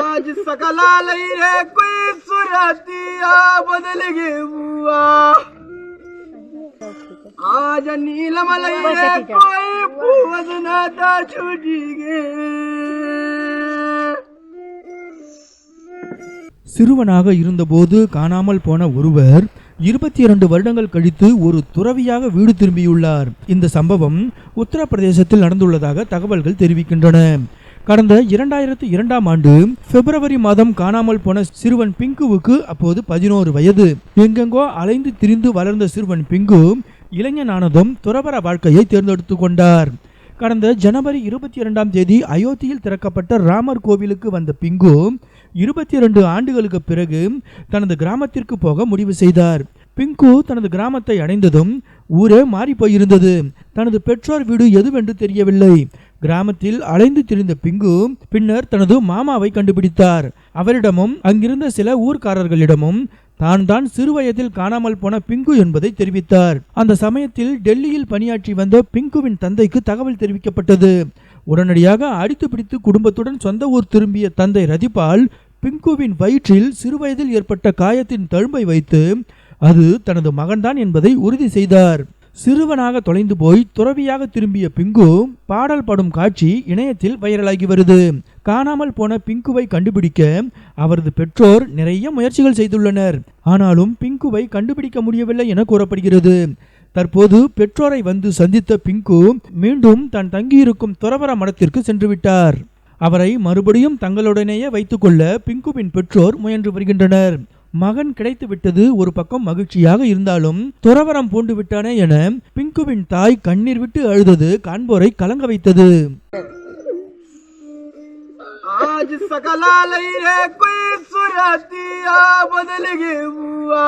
आज सकला लई रे कोई सुरतिया बदल गे बुआ आज नीलम लई रे कोई पूवज नाता छूटी गे சிறுவனாக இருந்தபோது காணாமல் போன ஒருவர் இருபத்தி இரண்டு வருடங்கள் கழித்து ஒரு துறவியாக வீடு திரும்பியுள்ளார். இந்த சம்பவம் உத்தரப்பிரதேசத்தில் நடந்துள்ளதாக தகவல்கள் தெரிவிக்கின்றன. கடந்த இரண்டாயிரத்து இரண்டாம் ஆண்டு பிப்ரவரி மாதம் காணாமல் போன சிறுவன் பிங்குவுக்கு அப்போது பதினோரு வயது. எங்கெங்கோ அலைந்து திரிந்து வளர்ந்த சிறுவன் பிங்கு இளைஞனானதும் துறவர வாழ்க்கையை தேர்ந்தெடுத்து கொண்டார். கடந்த ஜனவரி இருபத்தி இரண்டாம் தேதி அயோத்தியில் திறக்கப்பட்ட ராமர் கோவிலுக்கு வந்த பிங்கு இருபத்தி இரண்டு ஆண்டுகளுக்கு பிறகு தனது கிராமத்திற்கு போக முடிவு செய்தார். பிங்கு தனது கிராமத்தை அடைந்ததும் ஊரே மாறி போயிருந்தது. தனது பெற்றோர் வீடு எதுவென்று தெரியவில்லை. கிராமத்தில் அலைந்து திரிந்த பிங்கு பின்னர் தனது மாமாவை கண்டுபிடித்தார். அவரிடமும் அங்கிருந்த சில ஊர்க்காரர்களிடமும் தான் தான் சிறுவயதில் காணாமல் போன பிங்கு என்பதை தெரிவித்தார். அந்த சமயத்தில் டெல்லியில் பணியாற்றி வந்த பிங்குவின் தந்தைக்கு தகவல் தெரிவிக்கப்பட்டது. உடனடியாக அடித்து பிடித்து குடும்பத்துடன் சொந்த ஊர் திரும்பிய தந்தை ரதிபால் பிங்குவின் வயிற்றில் சிறுவயதில் ஏற்பட்ட காயத்தின் தழும்பை வைத்து அது தனது மகன்தான் என்பதை உறுதி செய்தார். சிறுவனாக தொலைந்து போய் துறவியாக திரும்பிய பிங்கு பாடல் பாடும் காட்சி இணையத்தில் வைரலாகி வருது. காணாமல் போன பிங்குவை கண்டுபிடிக்க அவரது பெற்றோர் நிறைய முயற்சிகள் செய்துள்ளனர். ஆனாலும் பிங்குவை கண்டுபிடிக்க முடியவில்லை என கூறப்படுகிறது. தற்போது பெற்றோரை வந்து சந்தித்த பிங்கு மீண்டும் தான் தங்கியிருக்கும் துறவர மடத்திற்கு சென்று விட்டார். அவரை மறுபடியும் தங்களுடனேயே வைத்துக்கொள்ள பிங்குவின் பெற்றோர் முயன்று வருகின்றனர். மகன் கிடைத்து விட்டது ஒரு பக்கம் மகிழ்ச்சியாக இருந்தாலும் துறவரம் பூண்டு விட்டானே என பிங்குவின் தாய் கண்ணீர் விட்டு அழுதது காண்போரை கலங்க வைத்தது आज सकला लई रे कोई सुरतिया बदल गे बुआ